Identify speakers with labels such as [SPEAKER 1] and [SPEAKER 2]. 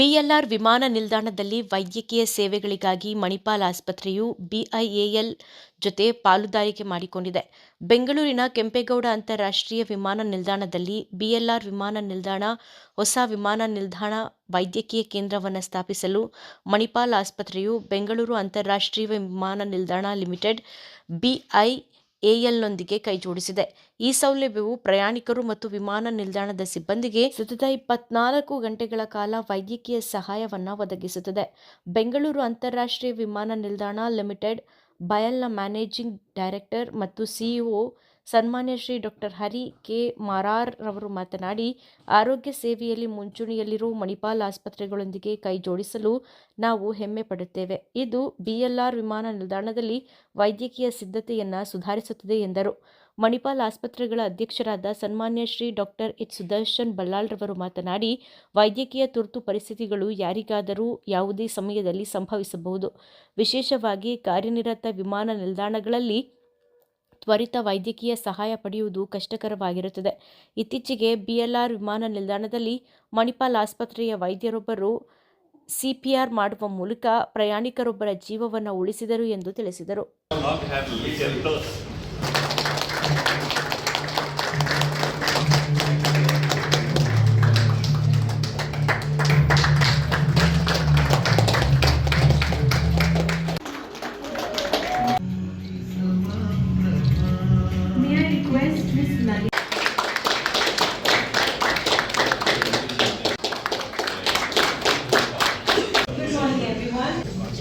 [SPEAKER 1] BLR ವಿಮಾನ ನಿಲ್ದಾಣದಲ್ಲಿ ವೈದ್ಯಕೀಯ ಸೇವೆಗಳಿಗಾಗಿ ಮಣಿಪಾಲ್ ಆಸ್ಪತ್ರೆಯು ಬಿಐಎಎಲ್ ಜೊತೆ ಪಾಲುದಾರಿಕೆ ಮಾಡಿಕೊಂಡಿದೆ. ಬೆಂಗಳೂರಿನ ಕೆಂಪೇಗೌಡ ಅಂತಾರಾಷ್ಟ್ರೀಯ ವಿಮಾನ ನಿಲ್ದಾಣದಲ್ಲಿ ಬಿಎಲ್ಆರ್ ವಿಮಾನ ನಿಲ್ದಾಣ, ಹೊಸ ವಿಮಾನ ನಿಲ್ದಾಣ, ವೈದ್ಯಕೀಯ ಕೇಂದ್ರವನ್ನು ಸ್ಥಾಪಿಸಲು ಮಣಿಪಾಲ್ ಆಸ್ಪತ್ರೆಯು ಬೆಂಗಳೂರು ಅಂತಾರಾಷ್ಟ್ರೀಯ ವಿಮಾನ ನಿಲ್ದಾಣ ಲಿಮಿಟೆಡ್ ಬಿಐಎಎಲ್ನೊಂದಿಗೆ ಕೈಜೋಡಿಸಿದೆ. ಈ ಸೌಲಭ್ಯವು ಪ್ರಯಾಣಿಕರು ಮತ್ತು ವಿಮಾನ ನಿಲ್ದಾಣದ ಸಿಬ್ಬಂದಿಗೆ ಸತತ ಇಪ್ಪತ್ನಾಲ್ಕು ಗಂಟೆಗಳ ಕಾಲ ವೈದ್ಯಕೀಯ ಸಹಾಯವನ್ನು ಒದಗಿಸುತ್ತದೆ. ಬೆಂಗಳೂರು ಅಂತಾರಾಷ್ಟ್ರೀಯ ವಿಮಾನ ನಿಲ್ದಾಣ ಲಿಮಿಟೆಡ್, ಬಯಲ್ನ ಮ್ಯಾನೇಜಿಂಗ್ ಡೈರೆಕ್ಟರ್ ಮತ್ತು ಸಿಇಒ ಸನ್ಮಾನ್ಯ ಶ್ರೀ ಡಾಕ್ಟರ್ ಹರಿ ಕೆ. ಮಾರಾರ್ ರವರು ಮಾತನಾಡಿ, ಆರೋಗ್ಯ ಸೇವೆಯಲ್ಲಿ ಮುಂಚೂಣಿಯಲ್ಲಿರುವ ಮಣಿಪಾಲ್ ಆಸ್ಪತ್ರೆಗಳೊಂದಿಗೆ ಕೈಜೋಡಿಸಲು ನಾವು ಹೆಮ್ಮೆ ಪಡುತ್ತೇವೆ. ಇದು ಬಿಎಲ್ಆರ್ ವಿಮಾನ ನಿಲ್ದಾಣದಲ್ಲಿ ವೈದ್ಯಕೀಯ ಸಿದ್ಧತೆಯನ್ನು ಸುಧಾರಿಸುತ್ತದೆ ಎಂದರು. ಮಣಿಪಾಲ್ ಆಸ್ಪತ್ರೆಗಳ ಅಧ್ಯಕ್ಷರಾದ ಸನ್ಮಾನ್ಯ ಶ್ರೀ ಡಾಕ್ಟರ್ ಎಚ್. ಸುದರ್ಶನ್ ಬಲ್ಲಾಳ್ ರವರು ಮಾತನಾಡಿ, ವೈದ್ಯಕೀಯ ತುರ್ತು ಪರಿಸ್ಥಿತಿಗಳು ಯಾರಿಗಾದರೂ ಯಾವುದೇ ಸಮಯದಲ್ಲಿ ಸಂಭವಿಸಬಹುದು. ವಿಶೇಷವಾಗಿ ಕಾರ್ಯನಿರತ ವಿಮಾನ ನಿಲ್ದಾಣಗಳಲ್ಲಿ ತ್ವರಿತ ವೈದ್ಯಕೀಯ ಸಹಾಯ ಪಡೆಯುವುದು ಕಷ್ಟಕರವಾಗಿರುತ್ತದೆ. ಇತ್ತೀಚೆಗೆ ಬಿಎಲ್ಆರ್ ವಿಮಾನ ನಿಲ್ದಾಣದಲ್ಲಿ ಮಣಿಪಾಲ್ ಆಸ್ಪತ್ರೆಯ ವೈದ್ಯರೊಬ್ಬರು ಸಿಪಿಆರ್ ಮಾಡುವ ಮೂಲಕ ಪ್ರಯಾಣಿಕರೊಬ್ಬರ ಜೀವವನ್ನು ಉಳಿಸಿದರು ಎಂದು ತಿಳಿಸಿದರು.